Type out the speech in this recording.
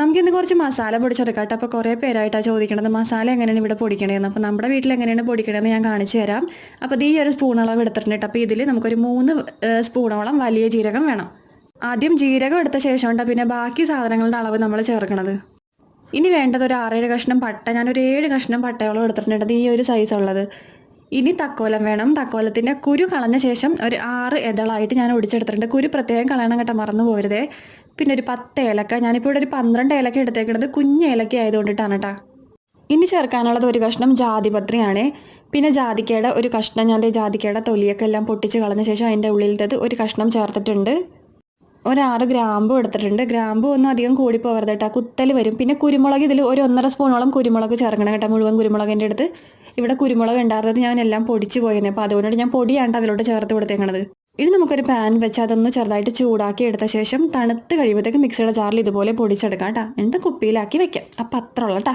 നമുക്കിന്ന് കുറച്ച് മസാല പൊടിച്ചെടുക്കാം കേട്ടോ. അപ്പോൾ കുറേ പേരായിട്ടാണ് ചോദിക്കണത് മസാല എങ്ങനെയാണ് ഇവിടെ പൊടിക്കണതെന്ന് അപ്പോൾ നമ്മുടെ വീട്ടിൽ എങ്ങനെയാണ് പൊടിക്കണതെന്ന് ഞാൻ കാണിച്ചു തരാം. അപ്പോൾ ഈ ഒരു സ്പൂൺ അളവ് എടുത്തിട്ടുണ്ട് അപ്പോൾ ഇതിൽ നമുക്കൊരു മൂന്ന് സ്പൂണോളം വലിയ ജീരകം വേണം. ആദ്യം ജീരകം എടുത്ത ശേഷം ഉണ്ടോ? പിന്നെ ബാക്കി സാധനങ്ങളുടെ അളവ് നമ്മൾ ചേർക്കണത്. ഇനി വേണ്ടത് ഒരു ആറേഴ് കഷ്ണം പട്ട. ഞാനൊരു ഏഴ് കഷ്ണം പട്ടയോളം എടുത്തിട്ടുണ്ട് ഈ ഒരു സൈസ് ഉള്ളത്. ഇനി തക്കോലം വേണം. തക്കോലത്തിന്റെ കുരു കളഞ്ഞ ശേഷം ഒരു ആറ് ഇതളായിട്ട് ഞാൻ ഒടിച്ചെടുത്തിട്ടുണ്ട്. കുരു പ്രത്യേകം കളയണം കേട്ടോ മറന്നു പോരുതേ. പിന്നെ ഒരു പത്ത് ഏലക്ക. ഞാനിപ്പോൾ ഇവിടെ ഒരു പന്ത്രണ്ട് ഏലക്ക എടുത്തേക്കുന്നത് കുഞ്ഞ് ഏലക്ക ആയതുകൊണ്ടിട്ടാണ് കേട്ടോ. ഇനി ചേർക്കാനുള്ളത് ഒരു കഷ്ണം ജാതിപത്രിയാണ്. പിന്നെ ജാതിക്കയുടെ ഒരു കഷ്ണം. ഞാൻ ജാതിക്കയുടെ തൊലിയൊക്കെ എല്ലാം പൊട്ടിച്ച് കളഞ്ഞ ശേഷം അതിന്റെ ഉള്ളിലത്തത് ഒരു കഷ്ണം ചേർത്തിട്ടുണ്ട്. ഒരാറ് ഗ്രാമ്പു എടുത്തിട്ടുണ്ട്. ഗ്രാമ്പു ഒന്നും അധികം കൂടി പോകരുത് കേട്ടോ. കുത്തൽ വരും. പിന്നെ കുരുമുളക് ഇതിൽ ഒരു ഒന്നര സ്പൂണോളം കുരുമുളക് ചേർക്കണം കേട്ടോ. മുഴുവൻ കുരുമുളകിന്റെ അടുത്ത്. ഇവിടെ കുരുമുളക് ഉണ്ടായിരുന്നത് ഞാൻ എല്ലാം പൊടിച്ച് പോയിരുന്നു അപ്പോൾ അതുകൊണ്ട് ഞാൻ പൊടിയാണ്ട് അതിലോട്ട് ചേർത്ത് കൊടുത്തേക്കണത്. ഇനി നമുക്കൊരു പാൻ വെച്ച് അതൊന്ന് ചെറുതായിട്ട് ചൂടാക്കി എടുത്ത ശേഷം തണുത്ത് കഴിയുമ്പോഴത്തേക്ക് മിക്സിയുടെ ചാറിൽ ഇതുപോലെ പൊടിച്ചെടുക്കാം കേട്ടോ. എന്നിട്ട് കുപ്പിയിലാക്കി വെക്കാം. അപ്പം അത്ര ഉള്ളൂ കേട്ടോ.